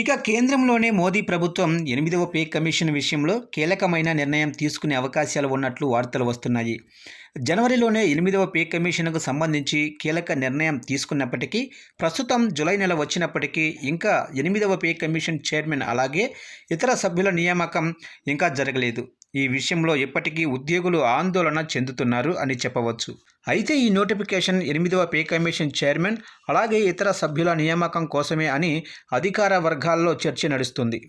ఇక కేంద్రంలోనే మోదీ ప్రభుత్వం ఎనిమిదవ పే కమిషన్ విషయంలో కీలకమైన నిర్ణయం తీసుకునే అవకాశాలు ఉన్నట్లు వార్తలు వస్తున్నాయి. జనవరిలోనే ఎనిమిదవ పే కమిషన్కు సంబంధించి కీలక నిర్ణయం తీసుకున్నప్పటికీ ప్రస్తుతం జులై నెల వచ్చినప్పటికీ ఇంకా ఎనిమిదవ పే కమిషన్ చైర్మన్ అలాగే ఇతర సభ్యుల నియామకం ఇంకా జరగలేదు. ఈ విషయంలో ఇప్పటికీ ఉద్యోగులు ఆందోళన చెందుతున్నారు అని చెప్పవచ్చు. అయితే ఈ నోటిఫికేషన్ ఎనిమిదవ పే కమిషన్ చైర్మన్ అలాగే ఇతర సభ్యుల నియామకం కోసమే అని అధికార వర్గాల్లో చర్చ నడుస్తుంది.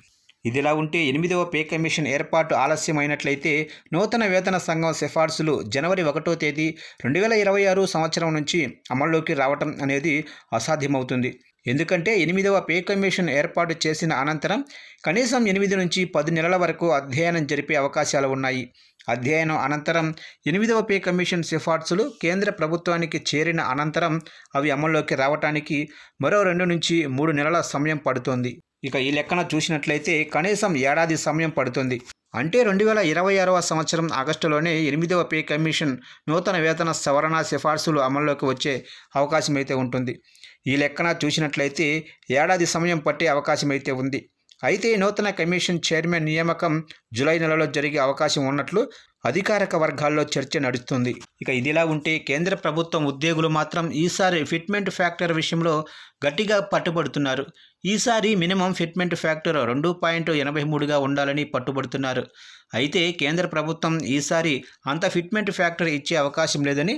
ఇదిలా ఉంటే ఎనిమిదవ పే కమిషన్ ఏర్పాటు ఆలస్యమైనట్లయితే నూతన వేతన సంఘం సిఫార్సులు జనవరి ఒకటో తేదీ రెండు వేల ఇరవై ఆరు సంవత్సరం నుంచి అమల్లోకి రావటం అనేది అసాధ్యమవుతుంది. ఎందుకంటే ఎనిమిదవ పే కమిషన్ ఏర్పాటు చేసిన అనంతరం కనీసం ఎనిమిది నుంచి పది నెలల వరకు అధ్యయనం జరిపే అవకాశాలు ఉన్నాయి. అధ్యయనం అనంతరం ఎనిమిదవ పే కమిషన్ సిఫార్సులు కేంద్ర ప్రభుత్వానికి చేరిన అనంతరం అవి అమల్లోకి రావటానికి మరో రెండు నుంచి మూడు నెలల సమయం పడుతోంది. ఇక ఈ లెక్కన చూసినట్లయితే కనీసం ఏడాది సమయం పడుతుంది. అంటే రెండు వేల ఇరవై ఆరవ సంవత్సరం ఆగస్టులోనే ఎనిమిదవ పే కమిషన్ నూతన వేతన సవరణ సిఫార్సులు అమల్లోకి వచ్చే అవకాశం అయితే ఉంటుంది. ఈ లెక్కన చూసినట్లయితే ఏడాది సమయం పట్టే అవకాశం అయితే ఉంది. అయితే నూతన కమిషన్ చైర్మన్ నియామకం జూలై నెలలో జరిగే అవకాశం ఉన్నట్లు అధికారిక వర్గాల్లో చర్చ నడుస్తుంది. ఇక ఇదిలా ఉంటే కేంద్ర ప్రభుత్వం ఉద్యోగులు మాత్రం ఈసారి ఫిట్మెంట్ ఫ్యాక్టర్ విషయంలో గట్టిగా పట్టుబడుతున్నారు. ఈసారి మినిమం ఫిట్మెంట్ ఫ్యాక్టర్ రెండు పాయింట్ ఎనభై మూడుగా ఉండాలని పట్టుబడుతున్నారు. అయితే కేంద్ర ప్రభుత్వం ఈసారి అంత ఫిట్మెంట్ ఫ్యాక్టర్ ఇచ్చే అవకాశం లేదని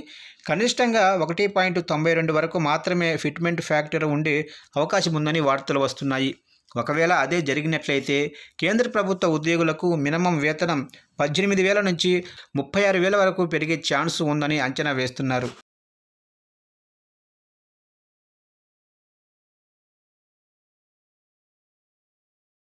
కనిష్టంగా ఒకటి పాయింట్ తొంభై రెండు వరకు మాత్రమే ఫిట్మెంట్ ఫ్యాక్టర్ ఉండే అవకాశం ఉందని వార్తలు వస్తున్నాయి. ఒకవేళ అదే జరిగినట్లయితే కేంద్ర ప్రభుత్వ ఉద్యోగులకు మినిమం వేతనం పద్దెనిమిది వేల నుంచి ముప్పై ఆరు వేల వరకు పెరిగే ఛాన్స్ ఉందని అంచనా వేస్తున్నారు.